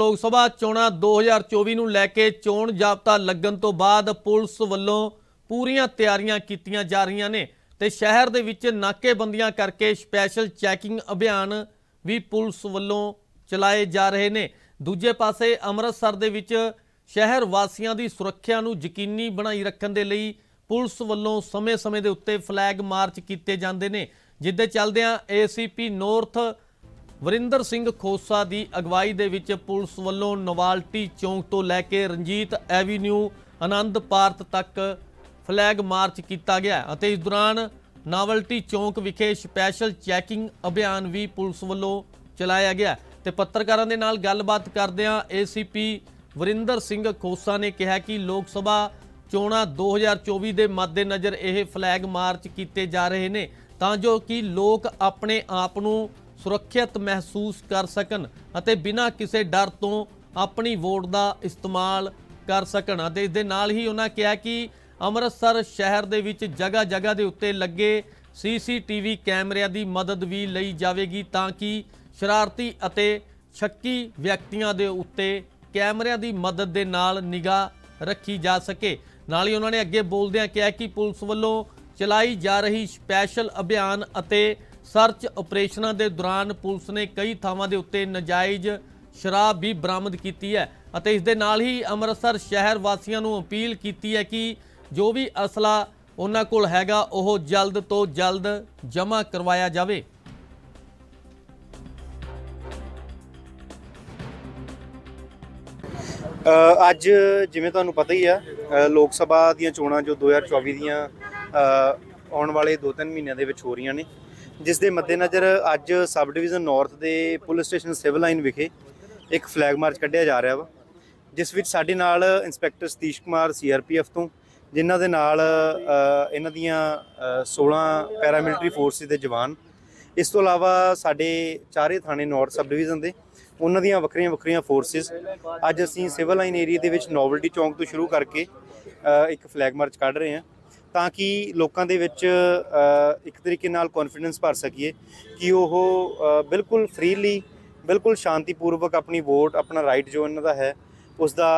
ਲੋਕ ਸਭਾ ਚੋਣਾਂ 2024 ਨੂੰ ਲੈ ਕੇ ਚੋਣ ਜਾਬਤਾ ਲੱਗਣ ਤੋਂ ਬਾਅਦ ਪੁਲਿਸ ਵੱਲੋਂ ਪੂਰੀਆਂ ਤਿਆਰੀਆਂ ਕੀਤੀਆਂ ਜਾ ਰਹੀਆਂ ਨੇ ਤੇ ਸ਼ਹਿਰ ਦੇ ਵਿੱਚ ਨਾਕੇਬੰਦੀਆਂ ਕਰਕੇ ਸਪੈਸ਼ਲ ਚੈਕਿੰਗ ਅਭਿਆਨ ਵੀ ਪੁਲਿਸ ਵੱਲੋਂ ਚਲਾਏ ਜਾ ਰਹੇ ਨੇ। ਦੂਜੇ ਪਾਸੇ ਅੰਮ੍ਰਿਤਸਰ ਦੇ ਵਿੱਚ ਸ਼ਹਿਰ ਵਾਸੀਆਂ ਦੀ ਸੁਰੱਖਿਆ ਨੂੰ ਯਕੀਨੀ ਬਣਾਈ ਰੱਖਣ ਦੇ ਲਈ ਪੁਲਿਸ ਵੱਲੋਂ ਸਮੇਂ-ਸਮੇਂ ਦੇ ਉੱਤੇ ਫਲੈਗ ਮਾਰਚ ਕੀਤੇ ਜਾਂਦੇ ਨੇ, ਜਿੱਦੇ ਚੱਲਦਿਆਂ ਏਸੀਪੀ ਨਾਰਥ ਵਰਿੰਦਰ ਸਿੰਘ ਖੋਸਾ ਦੀ ਅਗਵਾਈ ਦੇ ਵਿੱਚ ਪੁਲਿਸ ਵੱਲੋਂ ਨਵਾਲਟੀ ਚੌਂਕ ਤੋਂ ਲੈ ਕੇ ਰਣਜੀਤ ਐਵੀਨਿਊ, ਆਨੰਦ ਪਾਰਕ ਤੱਕ ਫਲੈਗ ਮਾਰਚ ਕੀਤਾ ਗਿਆ ਅਤੇ ਇਸ ਦੌਰਾਨ ਨਾਵਲਟੀ ਚੌਂਕ ਵਿਖੇ ਸਪੈਸ਼ਲ ਚੈਕਿੰਗ ਅਭਿਆਨ ਵੀ ਪੁਲਿਸ ਵੱਲੋਂ ਚਲਾਇਆ ਗਿਆ ਤੇ ਪੱਤਰਕਾਰਾਂ ਦੇ ਨਾਲ ਗੱਲਬਾਤ ਕਰਦਿਆਂ ਏਸੀਪੀ ਵਰਿੰਦਰ ਸਿੰਘ ਖੋਸਾ ਨੇ ਕਿਹਾ ਕਿ ਲੋਕ ਸਭਾ ਚੋਣਾਂ 2024 ਦੇ ਮੱਦੇਨਜ਼ਰ ਇਹ ਫਲੈਗ ਮਾਰਚ ਕੀਤੇ ਜਾ ਰਹੇ ਨੇ, ਤਾਂ ਜੋ ਕਿ ਲੋਕ ਆਪਣੇ ਆਪ ਨੂੰ ਸੁਰੱਖਿਅਤ ਮਹਿਸੂਸ ਕਰ ਸਕਣ ਅਤੇ ਬਿਨਾਂ ਕਿਸੇ ਡਰ ਤੋਂ ਆਪਣੀ ਵੋਟ ਦਾ ਇਸਤੇਮਾਲ ਕਰ ਸਕਣ। ਅਤੇ ਇਸ ਦੇ ਨਾਲ ਹੀ ਉਹਨਾਂ ਕਿਹਾ ਕਿ ਅੰਮ੍ਰਿਤਸਰ ਸ਼ਹਿਰ ਦੇ ਵਿੱਚ ਜਗ੍ਹਾ ਜਗ੍ਹਾ ਦੇ ਉੱਤੇ ਲੱਗੇ ਸੀਸੀਟੀਵੀ ਕੈਮਰਿਆਂ ਦੀ ਮਦਦ ਵੀ ਲਈ ਜਾਵੇਗੀ ਤਾਂ ਕਿ ਸ਼ਰਾਰਤੀ ਅਤੇ ਸ਼ੱਕੀ ਵਿਅਕਤੀਆਂ ਦੇ ਉੱਤੇ ਕੈਮਰਿਆਂ ਦੀ ਮਦਦ ਦੇ ਨਾਲ ਨਿਗਾਹ ਰੱਖੀ ਜਾ ਸਕੇ। ਨਾਲ ਹੀ ਉਹਨਾਂ ਨੇ ਅੱਗੇ ਬੋਲਦਿਆਂ ਕਿਹਾ ਕਿ ਪੁਲਿਸ ਵੱਲੋਂ ਚਲਾਈ ਜਾ ਰਹੀ ਸਪੈਸ਼ਲ ਅਭਿਆਨ ਅਤੇ ਸਰਚ ਆਪਰੇਸ਼ਨਾਂ ਦੇ ਦੌਰਾਨ ਪੁਲਿਸ ਨੇ ਕਈ ਥਾਵਾਂ ਦੇ ਉੱਤੇ ਨਜਾਇਜ਼ ਸ਼ਰਾਬ ਵੀ ਬਰਾਮਦ ਕੀਤੀ ਹੈ ਅਤੇ ਇਸ ਦੇ ਨਾਲ ਹੀ ਅੰਮ੍ਰਿਤਸਰ ਸ਼ਹਿਰ ਵਾਸੀਆਂ ਨੂੰ ਅਪੀਲ ਕੀਤੀ ਹੈ ਕਿ ਜੋ ਵੀ ਅਸਲਾ ਉਹਨਾਂ ਕੋਲ ਹੈਗਾ, ਉਹ ਜਲਦ ਤੋਂ ਜਲਦ ਜਮ੍ਹਾਂ ਕਰਵਾਇਆ ਜਾਵੇ। ਅੱਜ ਜਿਵੇਂ ਤੁਹਾਨੂੰ ਪਤਾ ਹੀ ਆ ਲੋਕ ਸਭਾ ਦੀਆਂ ਚੋਣਾਂ ਜੋ 2024 ਦੀਆਂ ਆਉਣ ਵਾਲੇ 2-3 ਮਹੀਨਿਆਂ ਦੇ ਵਿੱਚ ਹੋ ਰਹੀਆਂ ਨੇ ਜਿਸ ਦੇ ਮੱਦੇਨਜ਼ਰ ਅੱਜ ਸਬ ਡਿਵੀਜ਼ਨ ਨਾਰਥ ਦੇ ਪੁਲਿਸ ਸਟੇਸ਼ਨ ਸਿਵਲ ਲਾਈਨ ਵਿਖੇ ਇੱਕ ਫਲੈਗ ਮਾਰਚ ਕੱਢਿਆ ਜਾ ਰਿਹਾ ਵਾ ਜਿਸ ਵਿੱਚ ਸਾਡੇ ਨਾਲ ਇੰਸਪੈਕਟਰ ਸਤੀਸ਼ ਕੁਮਾਰ ਸੀਆਰਪੀਐਫ ਤੋਂ ਜਿਨ੍ਹਾਂ ਦੇ ਨਾਲ ਇਹਨਾਂ ਦੀਆਂ ਅ, 16 ਪੈਰਾਮਿਲਟਰੀ ਫੋਰਸਿਸ ਦੇ ਜਵਾਨ। ਇਸ ਤੋਂ ਇਲਾਵਾ ਸਾਡੇ ਚਾਰੇ ਥਾਣੇ ਨਾਰਥ ਸਬ ਡਿਵੀਜ਼ਨ ਦੇ ਉਹਨਾਂ ਦੀਆਂ ਵੱਖਰੀਆਂ ਵੱਖਰੀਆਂ ਫੋਰਸਿਸ। ਅੱਜ ਅਸੀਂ ਸਿਵਲ ਲਾਈਨ ਏਰੀਆ ਦੇ ਵਿੱਚ ਨੋਵਲਟੀ ਚੌਂਕ ਤੋਂ ਸ਼ੁਰੂ ਕਰਕੇ ਇੱਕ ਫਲੈਗ ਮਾਰਚ ਕੱਢ ਰਹੇ ਹਾਂ। ਤਾਂ ਕਿ ਲੋਕਾਂ ਦੇ ਵਿੱਚ ਇੱਕ ਤਰੀਕੇ ਨਾਲ ਕੌਨਫੀਡੈਂਸ ਭਰ ਸਕੀਏ ਕਿ ਉਹ ਬਿਲਕੁਲ ਫ੍ਰੀਲੀ ਬਿਲਕੁਲ ਸ਼ਾਂਤੀਪੂਰਵਕ ਆਪਣੀ ਵੋਟ ਆਪਣਾ ਰਾਈਟ ਜੋ ਇਹਨਾਂ ਦਾ ਹੈ ਉਸ ਦਾ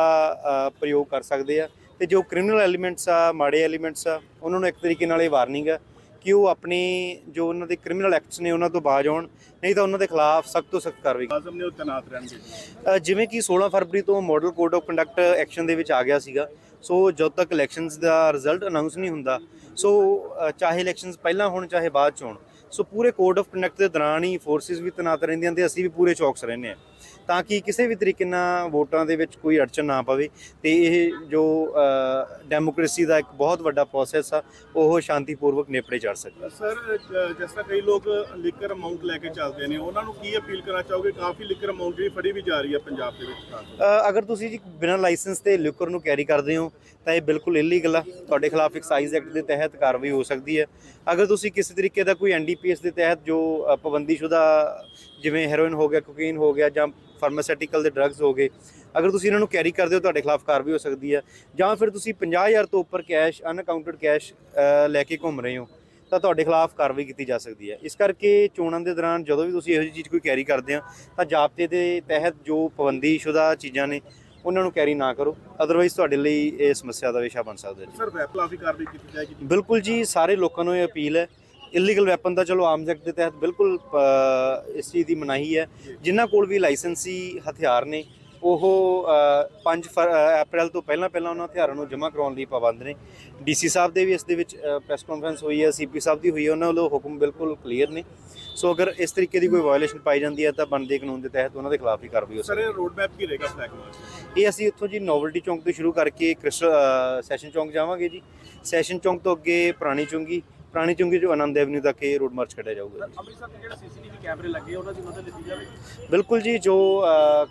ਪ੍ਰਯੋਗ ਕਰ ਸਕਦੇ ਆ। ਤੇ ਜੋ ਕ੍ਰਿਮੀਨਲ ਐਲੀਮੈਂਟਸ ਆ ਮਾੜੇ ਐਲੀਮੈਂਟਸ ਆ ਉਹਨਾਂ ਨੂੰ ਇੱਕ ਤਰੀਕੇ ਨਾਲ ਇਹ ਵਾਰਨਿੰਗ ਹੈ ਕਿ ਉਹ ਆਪਣੇ ਜੋ ਉਹਨਾਂ ਦੇ ਕ੍ਰਿਮੀਨਲ ਐਕਟਸ ਨੇ ਉਹਨਾਂ ਤੋਂ ਬਾਜ ਆਉਣ ਨਹੀਂ ਤਾਂ ਉਹਨਾਂ ਦੇ ਖਿਲਾਫ ਸਖਤ ਤੋਂ ਸਖਤ ਕਾਰਵਾਈ ਆਜ਼ਮ ਨੇ ਉਹ ਤੈਨਾਤ ਰਹਿਣਗੇ। ਜਿਵੇਂ ਕਿ 16 ਫਰਵਰੀ ਤੋਂ model code of conduct action ਦੇ ਵਿੱਚ ਆ ਗਿਆ ਸੀਗਾ। ਸੋ ਜਦੋਂ ਤੱਕ ਇਲੈਕਸ਼ਨਸ ਦਾ ਰਿਜ਼ਲਟ ਅਨਾਉਂਸ ਨਹੀਂ ਹੁੰਦਾ, ਸੋ ਚਾਹੇ ਇਲੈਕਸ਼ਨਸ ਪਹਿਲਾਂ ਹੋਣ, ਚਾਹੇ ਬਾਅਦ ਚ ਹੋਣ, ਸੋ ਪੂਰੇ ਕੋਡ ਆਫ ਕੰਡਕਟ ਦੇ ਦੌਰਾਨ ਹੀ ਫੋਰਸਿਸ ਵੀ ਤੈਨਾਤ ਰਹਿੰਦੀਆਂ ਤੇ ਅਸੀਂ ਵੀ ਪੂਰੇ ਚੌਕਸ ਰਹਿੰਦੇ ਹਾਂ। ਤਾਂ ਕਿ ਕਿਸੇ ਵੀ ਤਰੀਕੇ ਨਾਲ ਵੋਟਾਂ ਦੇ ਵਿੱਚ ਕੋਈ ਅੜਚਨ ਨਾ ਪਵੇ ਤੇ ਇਹ ਜੋ ਡੈਮੋਕ੍ਰੇਸੀ ਦਾ ਇੱਕ ਬਹੁਤ ਵੱਡਾ ਪ੍ਰੋਸੈਸ ਆ ਉਹ ਸ਼ਾਂਤੀਪੂਰਵਕ ਨੇਪਰੇ ਚੜ ਸਕੇ। ਸਰ ਜਿਸ ਤਰ੍ਹਾਂ ਕਈ ਲੋਕ ਲਿਕਰ ਅਮਾਉਂਟ ਲੈ ਕੇ ਚੱਲਦੇ ਨੇ ਉਹਨਾਂ ਨੂੰ ਕੀ ਅਪੀਲ ਕਰਨਾ ਚਾਹੋਗੇ? ਕਾਫੀ ਲਿਕਰ ਅਮਾਉਂਟ ਜਿਹੜੀ ਫੜੀ ਵੀ ਜਾ ਰਹੀ ਹੈ ਪੰਜਾਬ ਦੇ ਵਿੱਚ ਅਗਰ ਤੁਸੀਂ ਜੀ ਬਿਨਾਂ ਲਾਇਸੈਂਸ ਤੇ ਲਿਕਰ ਨੂੰ ਕੈਰੀ ਕਰਦੇ ਹੋ ਤਾਂ ਇਹ ਬਿਲਕੁਲ ਇਲੀਗਲ ਆ। ਤੁਹਾਡੇ ਖਿਲਾਫ ਐਕਸਾਈਜ਼ ਐਕਟ ਦੇ ਤਹਿਤ ਕਾਰਵਾਈ ਹੋ ਸਕਦੀ ਹੈ। ਅਗਰ ਤੁਸੀਂ ਕਿਸੇ ਤਰੀਕੇ ਦਾ ਕੋਈ ਐਨਡੀਪੀਐਸ ਦੇ ਤਹਿਤ ਜੋ ਪਾਬੰਦੀਸ਼ੁਦਾ ਜਿਵੇਂ ਹੈਰੋਇਨ ਹੋ ਗਿਆ ਕੋਕੇਨ ਹੋ ਗਿਆ ਜਾਂ ਫਾਰਮਾਸਿਊਟੀਕਲ ਦੇ ਡਰੱਗਸ ਹੋ ਗਏ, ਅਗਰ ਤੁਸੀਂ ਇਹਨਾਂ ਨੂੰ ਕੈਰੀ ਕਰਦੇ ਹੋ, ਤੁਹਾਡੇ ਖਿਲਾਫ ਕਾਰਵਾਈ ਹੋ ਸਕਦੀ ਹੈ। ਜਾਂ ਫਿਰ ਤੁਸੀਂ 50000 ਤੋਂ ਉੱਪਰ ਕੈਸ਼ ਅਨਅਕਾਊਂਟਡ ਕੈਸ਼ ਲੈ ਕੇ ਘੁੰਮ ਰਹੇ ਹੋ, ਤਾਂ ਤੁਹਾਡੇ ਖਿਲਾਫ ਕਾਰਵਾਈ ਕੀਤੀ ਜਾ ਸਕਦੀ ਹੈ। ਇਸ ਕਰਕੇ ਚੋਣਾਂ ਦੇ ਦੌਰਾਨ ਜਦੋਂ ਵੀ ਤੁਸੀਂ ਇਹੋ ਜਿਹੀ ਚੀਜ਼ ਕੋਈ ਕੈਰੀ ਕਰਦੇ ਆ ਤਾਂ ਜਾਬਤੇ ਦੇ ਤਹਿਤ ਜੋ ਪਾਬੰਦੀਸ਼ੁਦਾ ਚੀਜ਼ਾਂ ਨੇ ਉਹਨਾਂ ਨੂੰ ਕੈਰੀ ਨਾ ਕਰੋ। ਅਦਰਵਾਈਜ਼ ਤੁਹਾਡੇ ਲਈ ਇਹ ਸਮੱਸਿਆ ਦਾ ਵਿਸ਼ਾ ਬਣ ਸਕਦਾ ਜੀ। ਸਰ ਵੈਪ ਕਾਫੀ ਕਾਰਵਾਈ ਕੀਤੀ ਜਾਏਗੀ ਬਿਲਕੁਲ ਜੀ ਸਾਰੇ ਲੋਕਾਂ ਨੂੰ ਇਹ ਅਪੀਲ ਹੈ। ਇਲੀਗਲ ਵੈਪਨ ਦਾ ਚਲੋ ਆਰਮਸ ਐਕਟ ਦੇ ਤਹਿਤ ਬਿਲਕੁਲ ਇਸ ਚੀਜ਼ ਦੀ ਮਨਾਹੀ ਹੈ। ਜਿਨ੍ਹਾਂ ਕੋਲ ਵੀ ਲਾਇਸੈਂਸੀ ਹਥਿਆਰ ਨੇ ਉਹ 5 ਅਪ੍ਰੈਲ ਤੋਂ ਪਹਿਲਾਂ ਪਹਿਲਾਂ ਉਹਨਾਂ ਹਥਿਆਰਾਂ ਨੂੰ ਜਮ੍ਹਾਂ ਕਰਾਉਣ ਲਈ ਪਾਬੰਦ ਨੇ। ਡੀਸੀ ਸਾਹਿਬ ਦੇ ਵੀ ਇਸ ਦੇ ਵਿੱਚ ਪ੍ਰੈਸ ਕਾਨਫਰੰਸ ਹੋਈ ਹੈ ਸੀਪੀ ਸਾਹਿਬ ਦੀ ਹੋਈ ਹੈ ਉਹਨਾਂ ਵੱਲੋਂ ਹੁਕਮ ਬਿਲਕੁਲ ਕਲੀਅਰ ਨੇ। ਸੋ ਅਗਰ ਇਸ ਤਰੀਕੇ ਦੀ ਕੋਈ ਵਾਇਓਲੇਸ਼ਨ ਪਾਈ ਜਾਂਦੀ ਹੈ ਤਾਂ ਬਣਦੇ ਕਾਨੂੰਨ ਦੇ ਤਹਿਤ ਉਹਨਾਂ ਦੇ ਖਿਲਾਫ ਹੀ ਕਾਰਵਾਈ ਹੋ ਸਰ ਸਕਦੀ ਇਹ ਰੋਡ ਮੈਪ ਕੀ ਰਹੇਗਾ ਫਲੈਗ ਮਾਰਚ ਹੈ ਇਹ ਅਸੀਂ ਇੱਥੋਂ ਜੀ ਨੋਵਲਟੀ ਚੌਂਕ ਤੋਂ ਸ਼ੁਰੂ ਕਰਕੇ ਸੈਸ਼ਨ ਚੌਂਕ ਜਾਵਾਂਗੇ ਜੀ। ਸੈਸ਼ਨ ਚੌਂਕ ਤੋਂ ਅੱਗੇ ਪੁਰਾਣੀ ਚੁੰਗੀ ਪੁਰਾਣੀ ਚੁੰਗੀ ਤੋਂ ਆਨੰਦ ਐਵਨਿਊ ਤੱਕ ਇਹ ਰੋਡ ਮਾਰਚ ਕੱਢਿਆ ਜਾਊਗਾ ਜੀ। ਅੰਮ੍ਰਿਤਸਰ ਦੇ ਜਿਹੜੇ ਸੀਸੀਟੀਵੀ ਕੈਮਰੇ ਲੱਗੇ ਉਹਨਾਂ ਦੀ ਮਦਦ ਲਿੱਤੀ ਜਾਵੇ? ਬਿਲਕੁਲ ਜੀ ਜੋ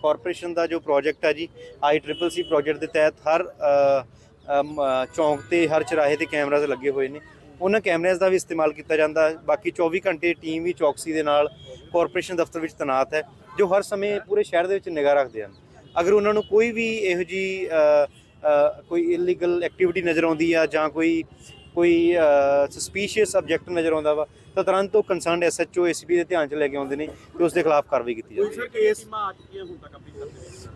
ਕਾਰਪੋਰੇਸ਼ਨ ਦਾ ਜੋ ਪ੍ਰੋਜੈਕਟ ਹੈ ਜੀ ਆਈ ਟ੍ਰਿਪਲ ਸੀ ਪ੍ਰੋਜੈਕਟ ਦੇ ਤਹਿਤ ਹਰ ਅ, ਅਮ, ਅ, ਚੌਂਕ ਤੇ ਹਰ ਚਰਾਹੇ ਤੇ ਕੈਮਰਾਜ਼ ਲੱਗੇ ਹੋਏ ਨੇ। ਉਹਨਾਂ ਕੈਮਰਿਆਂ ਦਾ ਵੀ ਇਸਤੇਮਾਲ ਕੀਤਾ ਜਾਂਦਾ। ਹੈ। ਬਾਕੀ 24 ਘੰਟੇ ਟੀਮ ਵੀ ਚੌਕਸੀ ਦੇ ਨਾਲ ਕਾਰਪੋਰੇਸ਼ਨ ਦਫ਼ਤਰ ਵਿੱਚ ਤੈਨਾਤ ਹੈ ਜੋ ਹਰ ਸਮੇਂ ਪੂਰੇ ਸ਼ਹਿਰ ਦੇ ਵਿੱਚ ਨਿਗਾਹ ਰੱਖਦੇ ਹਨ। ਅਗਰ ਉਹਨਾਂ ਨੂੰ ਕੋਈ ਵੀ ਇਹੋ ਜੀ ਕੋਈ ਇਲੀਗਲ ਐਕਟੀਵਿਟੀ ਨਜ਼ਰ ਆਉਂਦੀ ਆ ਜਾਂ ਕੋਈ ਕੋਈ ਸਸਪੀਸ਼ੀਅਸ ਸਬਜੈਕਟ ਨਜ਼ਰ ਆਉਂਦਾ ਵਾ ਤਾਂ ਤੁਰੰਤ ਉਹ ਕੰਸਰਨਡ ਐਸਐਚਓ ਏਸੀਪੀ ਦੇ ਧਿਆਨ 'ਚ ਲੈ ਕੇ ਆਉਂਦੇ ਨੇ ਕਿ ਉਸ ਦੇ ਖਿਲਾਫ ਕਾਰਵਾਈ ਕੀਤੀ ਜਾਵੇ ਸਰ ਕੇਸ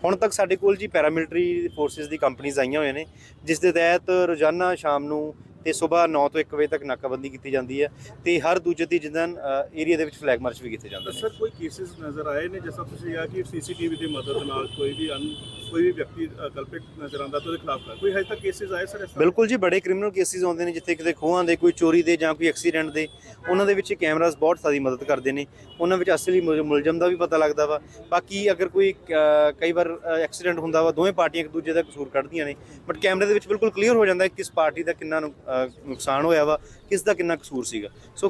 ਹੁਣ ਤੱਕ ਸਾਡੇ ਕੋਲ ਜੀ ਪੈਰਾਮਿਲਟਰੀ ਫੋਰਸਿਸ ਦੀ ਕੰਪਨੀਆਂ ਆਈਆਂ ਹੋਈਆਂ ਨੇ ਜਿਸ ਦੇ ਤਹਿਤ ਰੋਜ਼ਾਨਾ ਸ਼ਾਮ ਨੂੰ ਤੇ ਸਵੇਰ 9 ਤੋਂ 1 ਵਜੇ ਤੱਕ ਨਾਕਾਬੰਦੀ ਕੀਤੀ ਜਾਂਦੀ ਹੈ ਤੇ ਹਰ ਦੂਜੇ ਤੀਜੇ ਦਿਨ ਏਰੀਆ ਦੇ ਵਿੱਚ ਫਲੈਗ ਮਾਰਚ ਵੀ ਕੀਤੇ ਜਾਂਦੇ ਨੇ। ਸਰ ਕੋਈ ਕੇਸਿਸ ਨਜ਼ਰ ਆਏ ਨੇ? ਜਿਸ ਤਰ੍ਹਾਂ ਤੁਸੀਂ ਕਿਹਾ ਕਿ ਸੀਸੀਟੀਵੀ ਦੀ ਮਦਦ ਨਾਲ ਕੋਈ ਵੀ ਕੋਈ ਵੀ ਵਿਅਕਤੀ ਕਲਪਿਤ ਨਜ਼ਰ ਆਉਂਦਾ ਤਾਂ ਉਹਦੇ ਖਿਲਾਫ ਕੋਈ ਹਜੇ ਤੱਕ ਕੇਸਿਸ ਆਏ ਸਰ ਬਿਲਕੁਲ ਜੀ ਬੜੇ ਕ੍ਰਿਮੀਨਲ ਕੇਸਿਸ ਆਉਂਦੇ ਨੇ ਜਿੱਥੇ ਕਿਤੇ ਖੋਹਾਂ ਦੇ ਕੋਈ ਚੋਰੀ ਦੇ ਜਾਂ ਕੋਈ ਐਕਸੀਡੈਂਟ ਦੇ ਉਹਨਾਂ ਦੇ ਵਿੱਚ ਕੈਮਰਾਸ ਬਹੁਤ ਸਾਡੀ ਮਦਦ ਕਰਦੇ ਨੇ। ਉਹਨਾਂ ਵਿੱਚ ਅਸਲੀ ਮੁਲ- ਮੁਲਜ਼ਮ ਦਾ ਵੀ ਪਤਾ ਲੱਗਦਾ ਵਾ। ਬਾਕੀ ਅਗਰ ਕੋਈ ਕਈ ਵਾਰ ਐਕਸੀਡੈਂਟ ਹੁੰਦਾ ਵਾ ਦੋਵੇਂ ਪਾਰਟੀਆਂ ਇੱਕ ਦੂਜੇ ਦਾ ਕਸੂਰ ਕੱਢਦੀਆਂ ਨੇ। ਬਟ ਕੈਮਰੇ ਦੇ ਵਿੱਚ ਬਿਲਕੁਲ ਕਲੀਅਰ ਹੋ ਜਾਂਦਾ ਹੈ ਕਿਸ ਪਾਰਟੀ ਦਾ ਕਿੰਨਾ ਨੁ- ਨੁਕਸਾਨ ਹੋਇਆ ਵਾ ਕਿਸ ਦਾ ਕਿੰਨਾ ਕਸੂਰ ਸੀਗਾ? ਸੋ